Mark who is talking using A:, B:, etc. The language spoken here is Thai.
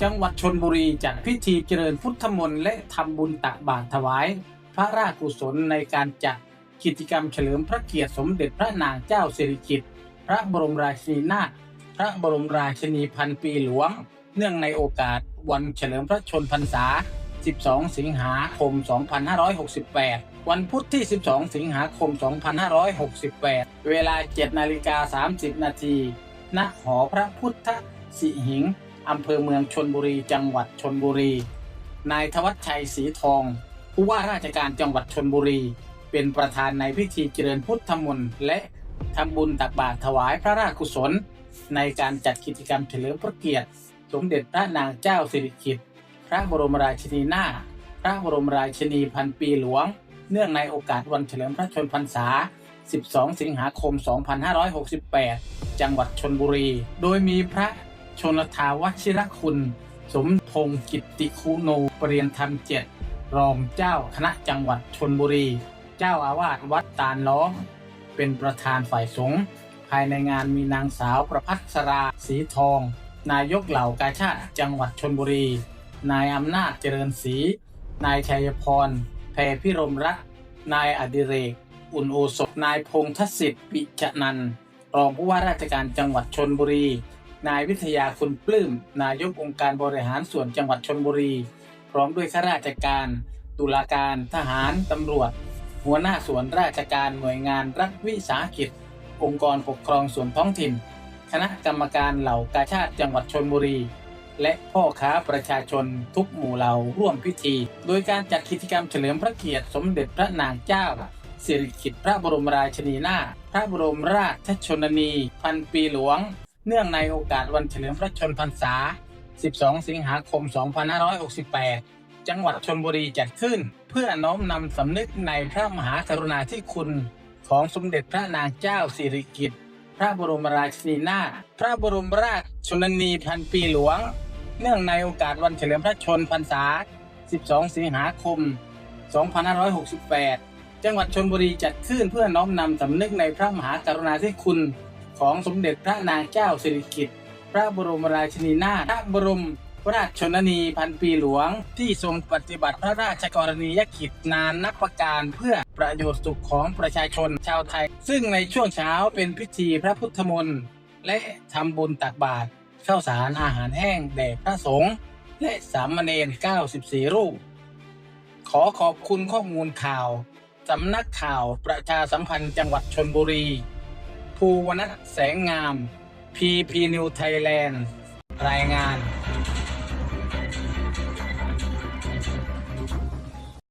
A: จังหวัดชนบุรีจัดพิธีเจริญพุทธมนต์และทำบุญตักบาตรถวาย พระราชกุศลในการจัดกิจกรรมเฉลิมพระเกียรติสมเด็จพระนางเจ้าสิริกิติ์พระบรมราชินีนาถพระบรมราชินีพันปีหลวง เนื่องในโอกาสวันเฉลิมพระชนพรรษา 12 สิงหาคม 2568 วันพุธที่ 12 สิงหาคม 2568 เวลา 7 นาฬิกา 30 นาทีณหอพระพุทธสิหิง อำเภอเมืองชนบุรี จังหวัดชนบุรี นายธวัชชัยศรีทองผู้ว่าราชการจังหวัดชนบุรี เป็นประธานในพิธีเจริญพุทธมนต์และทำบุญตักบาตรถวายพระราชกุศล ในการจัดกิจกรรมเฉลิมพระเกียรติ สมเด็จพระนางเจ้าสิริกิติ์พระบรมราชินีนาถพระบรมราชินีพันปีหลวง เนื่องในโอกาสวันเฉลิมพระชนพรรษา 12 สิงหาคม 2568 จังหวัดชนบุรี โดยมีพระ ชนลทาวชิรคุณ สมพงศ์กิตติคูโนปรริยนธรรมเจ็ดรองเจ้าคณะจังหวัดชนบุรี เจ้าอาวาสวัดตาลล้อม เป็นประธานฝ่ายสงฆ์ภายในงานมีนางสาวประพัสราสีทอง นายกเหล่ากาชาติจังหวัดชนบุรี นายอำนาจเจริญศรีนายชัยพรแพรพิรมรักนายอดิเรก อุ่นโอสถนายพงษ์ทศิษฐ์ปิชนันรองผู้ว่าราชการจังหวัดชนบุรี นายวิทยาคุณปลื้ม นายกองค์การบริหารส่วนจังหวัดชนบุรี พร้อมด้วยข้าราชการ ตุลาการ ทหาร ตำรวจ หัวหน้าส่วนราชการหน่วยงานรัฐวิสาหกิจ องค์กรปกครองส่วนท้องถิ่น คณะกรรมการเหล่ากาชาติจังหวัดชนบุรี และพ่อค้าประชาชนทุกหมู่เหล่าร่วมพิธี โดยการจัดกิจกรรมเฉลิมพระเกียรติสมเด็จพระนางเจ้าสิริกิติ์พระบรมราชินีนาถพระบรมราชชนนี พันปีหลวง เนื่องในโอกาสวันเฉลิมพระชนพรรษา 12 สิงหาคม 2568 จังหวัดชนบุรีจัดขึ้น เพื่อน้อมนำสำนึกในพระมหากรุณาธิคุณของสมเด็จพระนางเจ้าสิริกิติ์ พระบรมราชินีนาถ พระบรมราชชนนีพันปีหลวง เนื่องในโอกาสวันเฉลิมพระชนพรรษา 12 สิงหาคม 2568 จังหวัดชนบุรีจัดขึ้นเพื่อน้อมนำสำนึกในพระมหากรุณาธิคุณ ของสมเด็จพระนางเจ้าสิริกิติ์พระบรมราชินีนาถพระบรมราชชนนีพันปีหลวง ที่ทรงปฏิบัติพระราชกรณียกิจนานนับประการเพื่อประโยชน์สุขของประชาชนชาวไทย ซึ่งในช่วงเช้าเป็นพิธีพระพุทธมนต์และทำบุญตักบาตรข้าวสารอาหารแห้งแด่พระสงฆ์และสามเณร94 รูป ขอขอบคุณข้อมูลข่าว สำนักข่าวประชาสัมพันธ์จังหวัดชนบุรี ภูวนัทแสงงาม PP New Thailand รายงาน